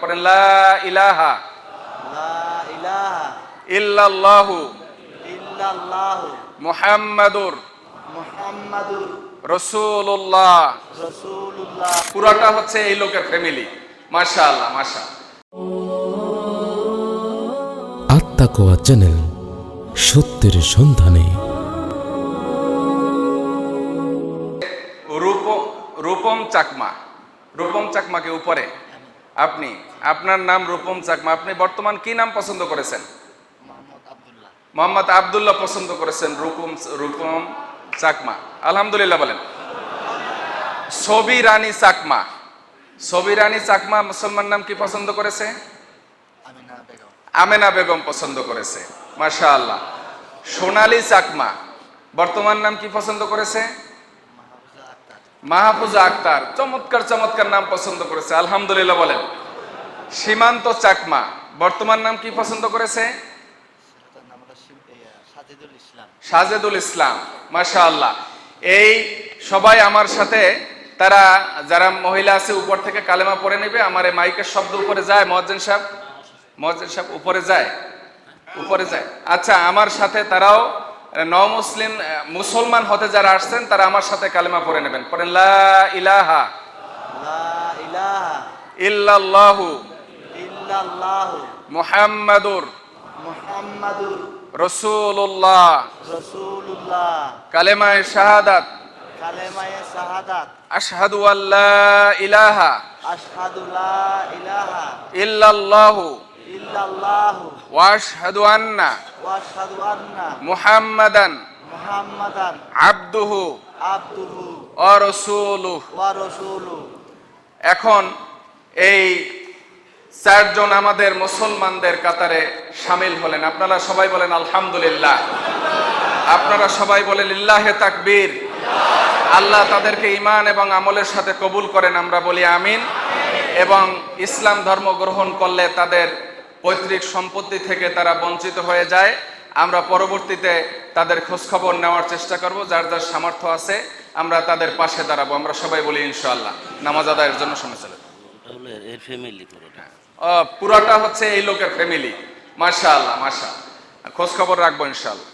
পড়েন লা ইলাহা ইল্লাল্লাহু ইল্লাল্লাহু মুহাম্মাদুর মুহাম্মাদুর রসুল্লাহ রাসূলুল্লাহ। পুরাটা হচ্ছে এই লোকের ফ্যামিলি। মাশাআল্লাহ মাশা আত্মাকোয়া চ্যানেল সত্যের সন্ধানে। রূপ রূপম চাকমা রূপম চাকমাকে উপরে। আপনি আপনার নাম রূপম চাকমা আপনি বর্তমান কি নাম পছন্দ করেছেন? মোহাম্মদ আব্দুল্লাহ। মোহাম্মদ আবদুল্লাহ পছন্দ করেছেন রূপম রূপম চাকমা। আলহামদুলিল্লাহ বলেন। ছবি রানী চাকমা। ছবি রানী চাকমা মুসলমান নাম কি পছন্দ করেছে? আমিনা বেগম। আমেনা বেগম পছন্দ করেছে। মাশা আল্লাহ সোনালী চাকমা। বর্তমান নাম কি পছন্দ করেছে? মাহফুজা আক্তার চমৎকার চমৎকার নাম পছন্দ করেছে, আলহামদুলিল্লাহ বলেন। সীমান্ত চাকমা, বর্তমান নাম কি পছন্দ করেছে? সাজিদুল ইসলাম মাশা আল্লাহ এই সবাই আমার সাথে, তারা যারা মহিলা আছে উপর থেকে কালেমা পড়ে নেবে, আমার এই মাইকের শব্দ উপরে যায়, মহাজ্জেন সাহেব? মহাজ্জেন সাহেব উপরে যায়? উপরে যায়। আচ্ছা আমার সাথে তারাও ন মুসলিম মুসলমান হতে যারা আসছেন তারা আমার সাথে কালেমা পড়ে নেবেন। পড়েন লা ইলাহা। ইল্লাল্লাহু। ইল্লাল্লাহু। মুহাম্মাদুর। মুহাম্মাদুর। রসুল্লাহ রাসূলুল্লাহ। কালেমায়ে শাহাদাত। কালেমায়ে শাহাদাত। আশহাদু আল্লাহ ইলাহা। আশহাদু লা ইলাহা। ইল্লাল্লাহু। ইল্লাল্লাহু। ওয়া আশহাদু আন্না। আবদুহু আবদুহু ওয়া রাসূলুহু ওয়া রাসূলুহু এখন এই চারজন আমাদের মুসলমানদের কাতারে সামিল হলেন। আপনারা সবাই বলেন আলহামদুলিল্লাহ। আপনারা সবাই বলেন ইল্লাহে তাকবীর। আল্লাহ তাদেরকে ইমান এবং আমলের সাথে কবুল করেন আমরা বলি আমিন। এবং ইসলাম ধর্ম গ্রহণ করলে তাদের পৈতৃক সম্পত্তি থেকে তারা বঞ্চিত হয়ে যায়। আমরা পরবর্তীতে তাদের খোঁজখবর নেওয়ার চেষ্টা করব যার যার সামর্থ্য আছে আমরা তাদের পাশে দাঁড়াবো। আমরা সবাই বলি ইনশাআল্লাহ। নামাজ আদায়ের জন্য সময় চলে। পুরোটা? হচ্ছে এই লোকের ফ্যামিলি মার্শাল খোঁজ খবর রাখব ইনশাআল্লাহ।